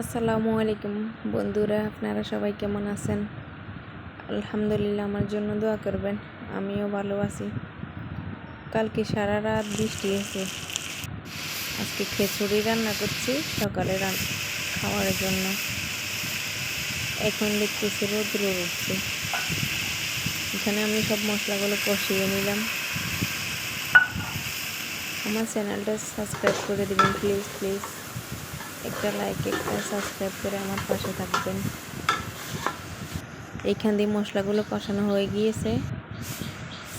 আসসালামু আলাইকুম বন্ধুরা, আপনারা সবাই কেমন আছেন? আলহামদুলিল্লাহ, আমার জন্য দোয়া করবেন, আমিও ভালো আছি। কালকে সারা রাত বৃষ্টি হয়েছে। আজকে খিচুড়ি রান্না করছি, সকালে খাওয়ার জন্য। এখন দেখতেছি রোদ্র উঠছে। এখানে আমি সব মশলাগুলো কষিয়ে নিলাম। আমার চ্যানেলটা সাবস্ক্রাইব করে দেবেন, প্লিজ প্লিজ। একটা লাইক একটা সাবস্ক্রাইব করে আমার পাশে থাকবেন। এইখান দিয়ে মশলাগুলো কষানো হয়ে গিয়েছে।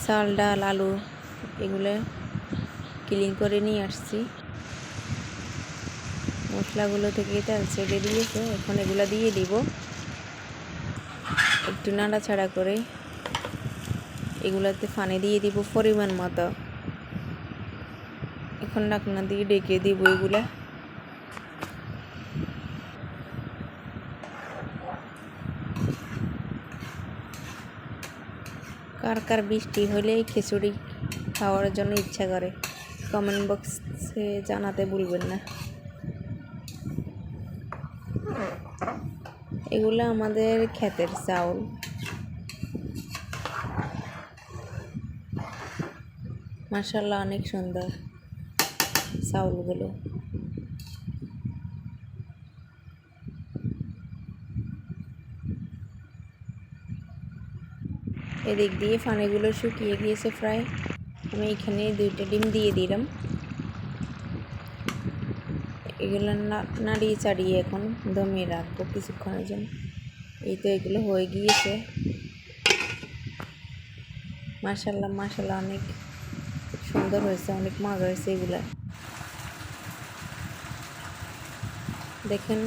চাল, ডাল, আলু এগুলো ক্লিন করে নিয়ে আসছি। মশলাগুলো থেকে তেল ছেড়ে দিয়েছে, এখন এগুলো দিয়ে দিব। একটু নাড়াচাড়া করে এগুলোতে পানি দিয়ে দিব পরিমাণ মতো। এখন ডাকনা দিয়ে ডেকে দিব এগুলা। কার কার বৃষ্টি হলে খিচুড়ি খাওয়ার জন্য ইচ্ছা করে? কমেন্ট বক্সে জানাতে ভুলবেন না। এগুলো আমাদের ক্ষেতের চাউল। মার্শাল্লাহ অনেক সুন্দর চাউলগুলো। এদিক দিয়ে পানিগুলো শুকিয়ে গিয়েছে প্রায়। আমি এখানে দুইটা ডিম দিয়ে দিলাম। এগুলো নাড়িয়ে চাড়িয়ে এখন দমিয়ে রাখব কিছুক্ষণের জন্য। এই তো এগুলো হয়ে গিয়েছে। মাসাল্লাহ মাসাল্লাহ অনেক সুন্দর হয়েছে, অনেক মজা হয়েছে এগুলা। দেখেন,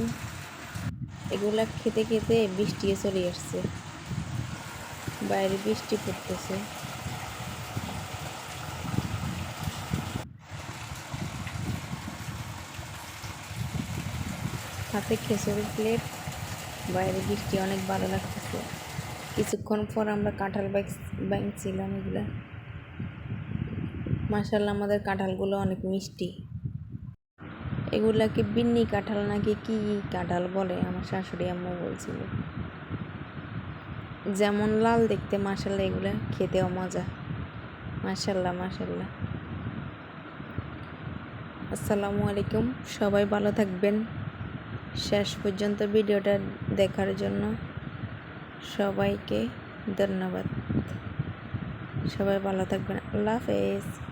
এগুলা খেতে খেতে বৃষ্টিও চলে আসছে। বাইরে বৃষ্টি পড়তেছে। হাতে খেসুরির প্লেট বাইরে বৃষ্টি অনেক ভালো লাগতেছে। কিছুক্ষণ পর আমরা কাঁঠাল ব্যাগ ব্যাংক ছিলাম এগুলো। মাসাল্লাহ আমাদের কাঁঠালগুলো অনেক মিষ্টি। এগুলাকে বিন্নি কাঁঠাল নাকি কি কাঁঠাল বলে? আমার শাশুড়ি আম্মু বলছিল। যেমন লাল দেখতে মাসাল্লাহ এগুলো খেতেও মজা। মাসাল্লাহ মাসাল্লাহ আসসালামু আলাইকুম, সবাই ভালো থাকবেন। শেষ পর্যন্ত ভিডিওটা দেখার জন্য সবাইকে ধন্যবাদ। সবাই ভালো থাকবেন, আল্লাহ হাফেজ।